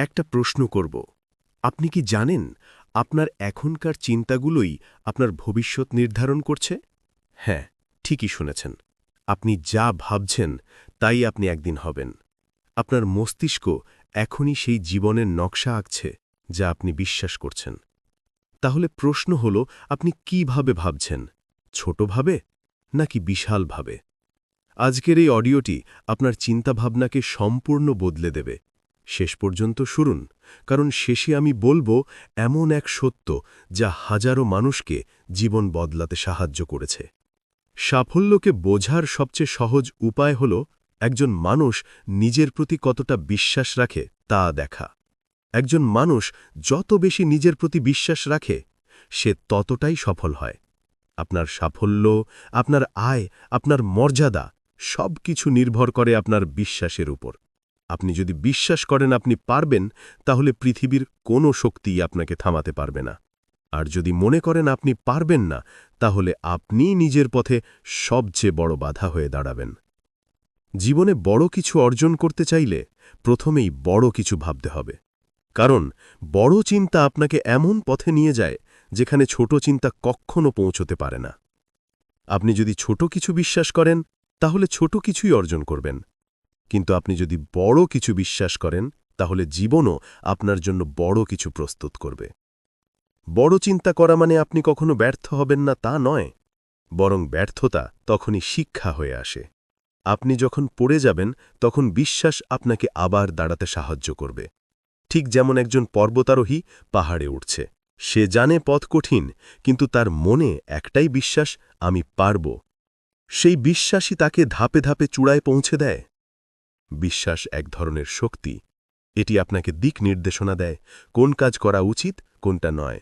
একটা প্রশ্ন করব। আপনি কি জানেন আপনার এখনকার চিন্তাগুলোই আপনার ভবিষ্যৎ নির্ধারণ করছে? হ্যাঁ ঠিকই শুনেছেন। আপনি যা ভাবছেন তাই আপনি একদিন হবেন। আপনার মস্তিষ্ক এখনই সেই জীবনের নকশা আঁকছে যা আপনি বিশ্বাস করছেন। তাহলে প্রশ্ন হল, আপনি কীভাবে ভাবছেন? ছোটভাবে নাকি বিশালভাবে আজকের এই অডিওটি আপনার চিন্তাভাবনাকে সম্পূর্ণ বদলে দেবে। শেষ পর্যন্ত শুনুন, কারণ শেষে আমি বলব এমন এক সত্য যা হাজারো মানুষকে জীবন বদলাতে সাহায্য করেছে। সাফল্যকে বোঝার সবচেয়ে সহজ উপায় হল একজন মানুষ নিজের প্রতি কতটা বিশ্বাস রাখে তা দেখা। একজন মানুষ যত বেশি নিজের প্রতি বিশ্বাস রাখে, সে ততটাই সফল হয়। আপনার সাফল্য, আপনার আয়, আপনার মর্যাদা সব কিছু নির্ভর করে আপনার বিশ্বাসের উপর। আপনি যদি বিশ্বাস করেন আপনি পারবেন, তাহলে পৃথিবীর কোনো শক্তিই আপনাকে থামাতে পারবে না। আর যদি মনে করেন আপনি পারবেন না, তাহলে আপনি নিজের পথে সবচেয়ে বড় বাধা হয়ে দাঁড়াবেন। জীবনে বড় কিছু অর্জন করতে চাইলে প্রথমেই বড় কিছু ভাবতে হবে। কারণ, বড় চিন্তা আপনাকে এমন পথে নিয়ে যায়, যেখানে ছোট চিন্তা কখনো পৌঁছতে পারে না। আপনি যদি ছোট কিছু বিশ্বাস করেন, তাহলে ছোট কিছুই অর্জন করবেন। কিন্তু আপনি যদি বড় কিছু বিশ্বাস করেন, তাহলে জীবনও আপনার জন্য বড় কিছু প্রস্তুত করবে। বড় চিন্তা করা মানে আপনি কখনো ব্যর্থ হবেন না, তা নয়। বরং ব্যর্থতা তখনই শিক্ষা হয়ে আসে। আপনি যখন পড়ে যাবেন, তখন বিশ্বাস আপনাকে আবার দাঁড়াতে সাহায্য করবে। ঠিক যেমন একজন পর্বতারোহী পাহাড়ে উঠছে। সে জানে পথ কঠিন, কিন্তু তার মনে একটাই বিশ্বাস, আমি পারব। সেই বিশ্বাসই তাকে ধাপে ধাপে চূড়ায় পৌঁছে দেয়। বিশ্বাস এক ধরনের শক্তি। এটি আপনাকে দিক নির্দেশনা দেয়, কোন কাজ করা উচিত, কোনটা নয়।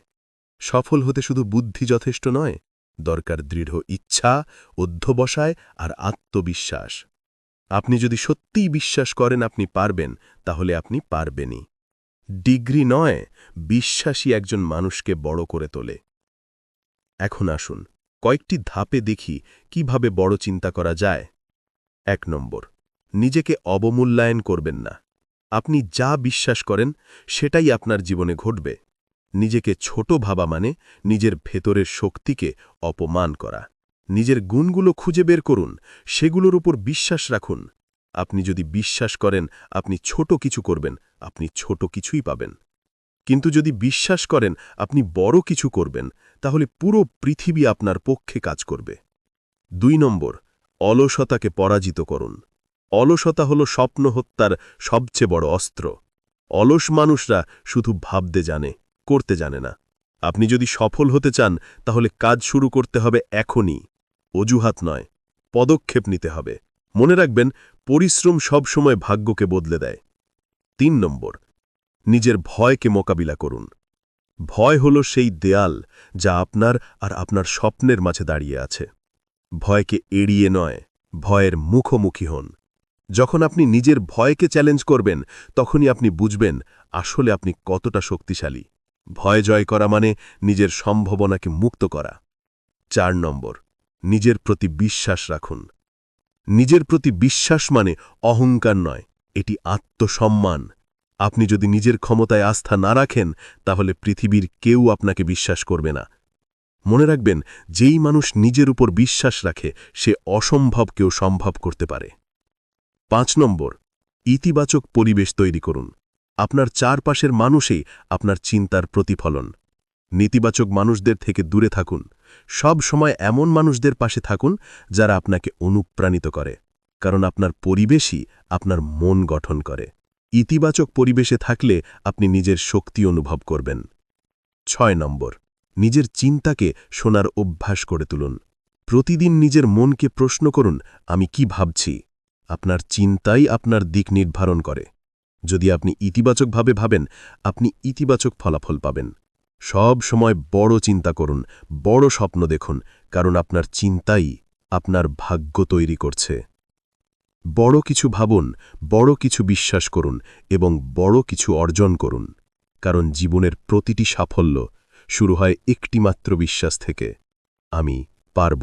সফল হতে শুধু বুদ্ধি যথেষ্ট নয়, দরকার দৃঢ় ইচ্ছা, অধ্যবসায় আর আত্মবিশ্বাস। আপনি যদি সত্যিই বিশ্বাস করেন আপনি পারবেন, তাহলে আপনি পারবেনই। ডিগ্রি নয় বিশ্বাসী একজন মানুষকে বড় করে তোলে। এখন আসুন, কয়েকটি ধাপে দেখি কীভাবে বড় চিন্তা করা যায়। এক নম্বর নিজেকে অবমূল্যায়ন করবেন না। আপনি যা বিশ্বাস করেন, সেটাই আপনার জীবনে ঘটবে। নিজেকে ছোট ভাবা মানে নিজের ভেতরের শক্তিকে অপমান করা। নিজের গুণগুলো খুঁজে বের করুন, সেগুলোর উপর বিশ্বাস রাখুন। আপনি যদি বিশ্বাস করেন, আপনি ছোট কিছু করবেন, আপনি ছোট কিছুই পাবেন। কিন্তু যদি বিশ্বাস করেন, আপনি বড় কিছু করবেন, তাহলে পুরো পৃথিবী আপনার পক্ষে কাজ করবে। দুই নম্বর, অলসতাকে পরাজিত করুন। অলসতা হল স্বপ্ন হত্যার সবচেয়ে বড় অস্ত্র। অলস মানুষরা শুধু ভাবতে জানে, করতে জানে না। আপনি যদি সফল হতে চান, তাহলে কাজ শুরু করতে হবে এখনই। অজুহাত নয়, পদক্ষেপ নিতে হবে। মনে রাখবেন, পরিশ্রম সব সময় ভাগ্যকে বদলে দেয়। তিন নম্বর, নিজের ভয়কে মোকাবিলা করুন। ভয় হল সেই দেয়াল যা আপনার আর আপনার স্বপ্নের মাঝে দাঁড়িয়ে আছে। ভয়কে এড়িয়ে নয়, ভয়ের মুখোমুখি হন। যখন আপনি নিজের ভয়কে চ্যালেঞ্জ করবেন, তখনই আপনি বুঝবেন আসলে আপনি কতটা শক্তিশালী। ভয় জয় করা মানে নিজের সম্ভাবনাকে মুক্ত করা। চার নম্বর, নিজের প্রতি বিশ্বাস রাখুন। নিজের প্রতি বিশ্বাস মানে অহংকার নয়, এটি আত্মসম্মান। আপনি যদি নিজের ক্ষমতায় আস্থা না রাখেন, তাহলে পৃথিবীর কেউ আপনাকে বিশ্বাস করবে না। মনে রাখবেন, যেই মানুষ নিজের উপর বিশ্বাস রাখে, সে অসম্ভবকেও সম্ভব করতে পারে। পাঁচ নম্বর। ইতিবাচক পরিবেশ তৈরি করুন। আপনার চারপাশের মানুষই আপনার চিন্তার প্রতিফলন। নেতিবাচক মানুষদের থেকে দূরে থাকুন। সব সময় এমন মানুষদের পাশে থাকুন যারা আপনাকে অনুপ্রাণিত করে। কারণ আপনার পরিবেশই আপনার মন গঠন করে। ইতিবাচক পরিবেশে থাকলে আপনি নিজের শক্তি অনুভব করবেন। ছয় নম্বর। নিজের চিন্তাকে শোনার অভ্যাস করে তুলুন। প্রতিদিন নিজের মনকে প্রশ্ন করুন, আমি কি ভাবছি? আপনার চিন্তাই আপনার দিক নির্ধারণ করে। যদি আপনি ইতিবাচকভাবে ভাবেন, আপনি ইতিবাচক ফলাফল পাবেন। সব সময় বড় চিন্তা করুন, বড় স্বপ্ন দেখুন, কারণ আপনার চিন্তাই আপনার ভাগ্য তৈরি করছে। বড় কিছু ভাবুন, বড় কিছু বিশ্বাস করুন এবং বড় কিছু অর্জন করুন, কারণ জীবনের প্রতিটি সাফল্য শুরু হয় একটিমাত্র বিশ্বাস থেকে। আমি পারব।